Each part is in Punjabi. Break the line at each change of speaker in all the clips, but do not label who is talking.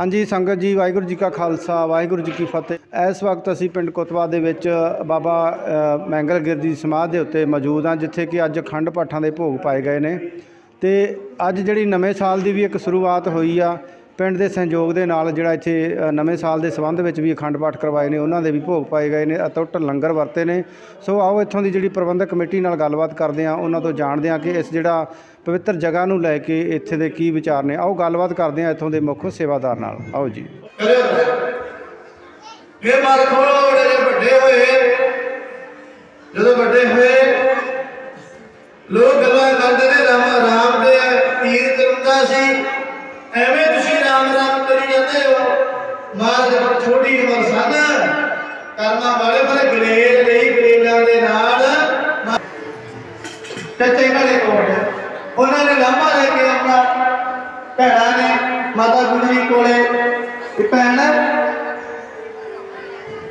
ਹਾਂਜੀ ਸੰਗਤ ਜੀ ਵਾਹਿਗੁਰੂ ਜੀ ਕਾ ਖਾਲਸਾ ਵਾਹਿਗੁਰੂ ਜੀ ਕੀ ਫਤਿਹ। ਇਸ ਵਕਤ ਅਸੀਂ ਪਿੰਡ ਕੁਤਵਾ ਦੇ ਵਿੱਚ ਬਾਬਾ ਅ, ਮੈਂਗਲ ਗਿਰ ਦੀ ਸਮਾਧ ਦੇ ਉੱਤੇ ਮੌਜੂਦ ਹਾਂ ਜਿੱਥੇ ਕਿ ਅੱਜ ਅਖੰਡ ਪਾਠਾਂ ਦੇ ਭੋਗ ਪਾਏ ਗਏ ਨੇ। ਤੇ ਅੱਜ ਜਿਹੜੀ ਨਵੇਂ ਸਾਲ ਦੀ ਵੀ ਇੱਕ ਸ਼ੁਰੂਆਤ ਹੋਈ ਆ ਪਿੰਡ ਦੇ ਸਹਿਯੋਗ ਦੇ ਨਾਲ ਜਿਹੜਾ ਇੱਥੇ ਨਵੇਂ ਸਾਲ ਦੇ ਸੰਬੰਧ ਵਿੱਚ ਵੀ ਅਖੰਡ ਪਾਠ ਕਰਵਾਏ ਨੇ, ਉਹਨਾਂ ਦੇ ਵੀ ਭੋਗ ਪਾਏ ਗਏ ਨੇ ਅਤੁੱਟ ਲੰਗਰ ਵਰਤੇ ਨੇ। ਸੋ ਆਓ ਇੱਥੋਂ ਦੀ ਜਿਹੜੀ ਪ੍ਰਬੰਧਕ ਕਮੇਟੀ ਨਾਲ ਗੱਲਬਾਤ ਕਰਦੇ ਹਾਂ, ਉਹਨਾਂ ਤੋਂ ਜਾਣਦੇ ਹਾਂ ਕਿ ਇਸ ਜਿਹੜਾ ਪਵਿੱਤਰ ਜਗ੍ਹਾ ਨੂੰ ਲੈ ਕੇ ਇੱਥੇ ਦੇ ਕੀ ਵਿਚਾਰ ਨੇ। ਆਓ ਗੱਲਬਾਤ ਕਰਦੇ ਹਾਂ ਇੱਥੋਂ ਦੇ ਮੁੱਖ ਸੇਵਾਦਾਰ ਨਾਲ। ਆਓ ਜੀ।
ਕਰਿਓ ਫਿਰ ਮਨ ਥੋੜੇ ਵੱਡੇ ਹੋਏ, ਜਦੋਂ ਵੱਡੇ ਹੋਏ ਲੋਕ ਗੱਲਾਂ ਕਰਦੇ ਨੇ ਰਾਮ ਰਾਮ ਦੇ ਤੀਰ ਚਲਦਾ ਸੀ ਐਵੇਂ ਤੁਸੀਂ ਰਾਮ ਰਾਮ ਕਰੀ ਜਾਂਦੇ ਹੋ। ਮਾਰ ਜਬ ਛੋਟੀ ਉਮਰ ਸਨ। ਕਰਮਾਂ ਵਾਲੇ ਪਰ ਗਰੇਜ ਲਈ ਗਰੇਲਾਂ ਦੇ ਨਾਲ ਚਾਚਾ ਇਹਨਾਂ ਕੋਲ ਉਹਨਾਂ ਨੇ ਲਾਂਭਾ ਲੈ ਕੇ ਆਪਣਾ ਭੈਣਾਂ ਨੇ ਮਾਤਾ ਗੁਜਰੀ ਕੋਲੇ ਕਿ ਭੈਣ,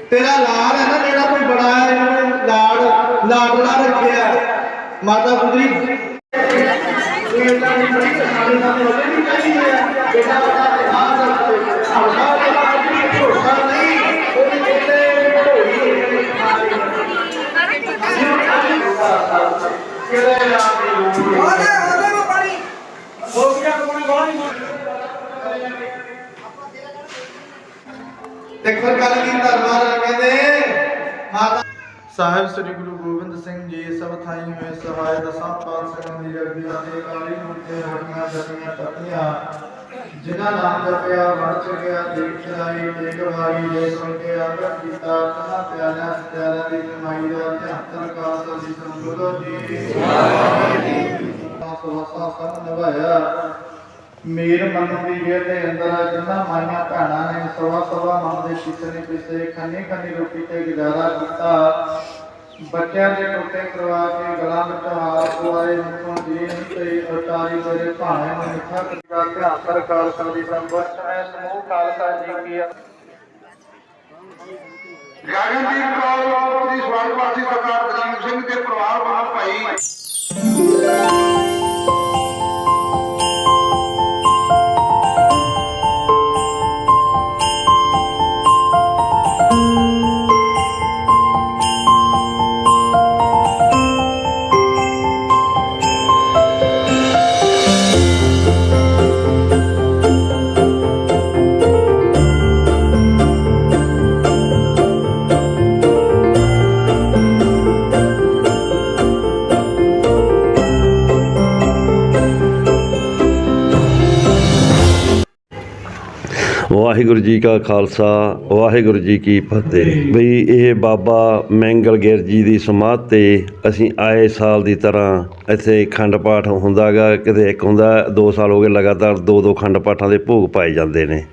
ਤੇਰਾ ਲਾੜ ਹੈ ਨਾ ਜਿਹੜਾ ਕੋਈ ਬੜਾ ਹੈ ਇਹਨੂੰ ਲਾੜ, ਲਾਡਲਾ ਰੱਖਿਆ। ਮਾਤਾ ਗੁਜਰੀ ਤੇ ਫਿਰ ਗੱਲ ਕੀ ਧਰਮਾਰ ਕਹਿੰਦੇ। ਮਾਤਾ
ਸਾਹਿਬ ਸ੍ਰੀ ਗੁਰੂ ਗੋਬਿੰਦ ਸਿੰਘ ਜੀ ਸਭ ਥਾਈ ਹੋਏ ਸਹਾਇ ਦਸਾਂ ਪਾਤਸ਼ਾਹਾਂ ਦੀ ਜਗਦੀ ਅਤੇ ਕਾਲੀ ਮੁਕਤੇ ਹੋਟੀਆਂ ਜਪੀਆਂ ਤਪੀਆਂ ਜਿਨ੍ਹਾਂ ਨਾਮ ਜਪਿਆ ਵੜ ਚੁਕਿਆ ਦੇਖ ਚਲਾਈ ਦੇਖ ਵਾਰੀ ਦੇ ਸੁਣ ਕੇ ਆਦਰ ਕੀਤਾ ਤਨਾ ਪਿਆਰਿਆਂ ਸਤਿਆਰਿਆਂ ਦੀ ਕਮਾਈ ਦਾ ਧਿਆਨ ਕਾ ਸਦੀ ਸੰਗੁਰੂ ਜੀ। ਸਵਾਸਾ ਸਭ ਨਿਭਾਇਆ। ਮੇਰ ਮਨ ਦੀ ਗੇਰ ਦੇ ਅੰਦਰ ਜਿਨ੍ਹਾਂ ਮਾਈਆਂ ਭੈਣਾਂ ਨੇ ਸਵਾ ਸਵਾ ਮਨ ਦੇ ਪਿਛਲੇ ਪਿਛੇ ਖੰਨੇ ਖੰਨੇ ਰੋਟੀ ਤੇ ਗੁਜ਼ਾਰਾ ਕੀਤਾ। ਬੱਚਿਆਂ ਦੇ ਟੋਟੇ ਕਰਵਾ ਕੇ ਗਲਾਂ ਵਿੱਚ ਹਾਰ ਪਵਾਏ ਮੁਖੋਂ ਜੀ ਤੇ ਅਟਾਰੀ ਮੇਰੇ ਭਾਣੇ ਨੂੰ ਮਿੱਠਾ ਕਰਦਾ ਧਿਆਨ ਸਰਕਾਰ ਸੰਦੀ ਸੰਬਤ ਹੈ ਸਮੂਹ ਖਾਲਸਾ ਜੀ ਕੀ
ਗਗਨਦੀਪ ਕੌਰ ਦੀ ਸਵਾਗਤਵਾਸੀ ਸਰਦਾਰ ਬਲਜੀਤ ਸਿੰਘ ਦੇ ਪਰਿਵਾਰ ਵੱਲੋਂ ਭਾਈ Música
ਵਾਹਿਗੁਰੂ ਜੀ ਕਾ ਖਾਲਸਾ, ਵਾਹਿਗੁਰੂ ਜੀ ਕੀ ਫਤਿਹ। ਬਈ ਇਹ ਬਾਬਾ ਮੈਂਗਲ ਗਿਰ ਜੀ ਦੀ ਸਮਾਧ ਤੇ ਅਸੀਂ ਆਏ ਸਾਲ ਦੀ ਤਰ੍ਹਾਂ ਇੱਥੇ ਖੰਡ ਪਾਠ ਹੁੰਦਾਗਾ, ਕਿਤੇ ਇੱਕ ਹੁੰਦਾ 2 ਸਾਲ ਹੋ ਗਏ ਲਗਾਤਾਰ ਦੋ ਦੋ ਖੰਡ ਪਾਠਾਂ ਦੇ ਭੋਗ ਪਾਏ ਜਾਂਦੇ ਨੇ।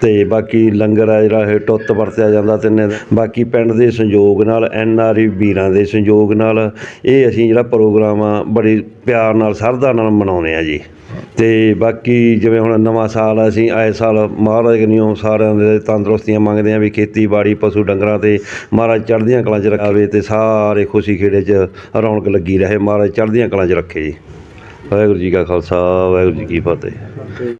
ਤੇ ਬਾਕੀ ਲੰਗਰ ਆ ਜਿਹੜਾ ਇਹ ਟੁੱਤ ਵਰਤਿਆ ਜਾਂਦਾ ਤਿੰਨੇ ਬਾਕੀ ਪਿੰਡ ਦੇ ਸੰਯੋਗ ਨਾਲ, ਐਨ ਆਰ ਆਈ ਵੀਰਾਂ ਦੇ ਸੰਯੋਗ ਨਾਲ ਇਹ ਅਸੀਂ ਜਿਹੜਾ ਪ੍ਰੋਗਰਾਮ ਆ ਬੜੀ ਪਿਆਰ ਨਾਲ ਸਰਦਾ ਨਾਲ ਮਨਾਉਂਦੇ ਆ ਜੀ। ਤੇ ਬਾਕੀ ਜਿਵੇਂ ਹੁਣ ਨਵਾਂ ਸਾਲ ਅਸੀਂ ਆਏ ਸਾਲ ਮਹਾਰਾਜ ਕਨੀਓ ਸਾਰਿਆਂ ਦੇ ਤੰਦਰੁਸਤੀਆਂ ਮੰਗਦੇ ਆ ਵੀ ਖੇਤੀਬਾੜੀ, ਪਸ਼ੂ ਡੰਗਰਾਂ ਤੇ ਮਹਾਰਾਜ ਚੜ੍ਹਦੀਆਂ ਕਲਾਂ 'ਚ ਰੱਖਾਵੇ ਤੇ ਸਾਰੇ ਖੁਸ਼ੀ ਖੇੜੇ 'ਚ ਰੌਣਕ ਲੱਗੀ ਰਹੇ। ਮਹਾਰਾਜ ਚੜ੍ਹਦੀਆਂ ਕਲਾਂ 'ਚ ਰੱਖੇ ਜੀ। ਵਾਹਿਗੁਰੂ ਜੀ ਕਾ ਖਾਲਸਾ, ਵਾਹਿਗੁਰੂ ਜੀ ਕੀ ਫਤਿਹ।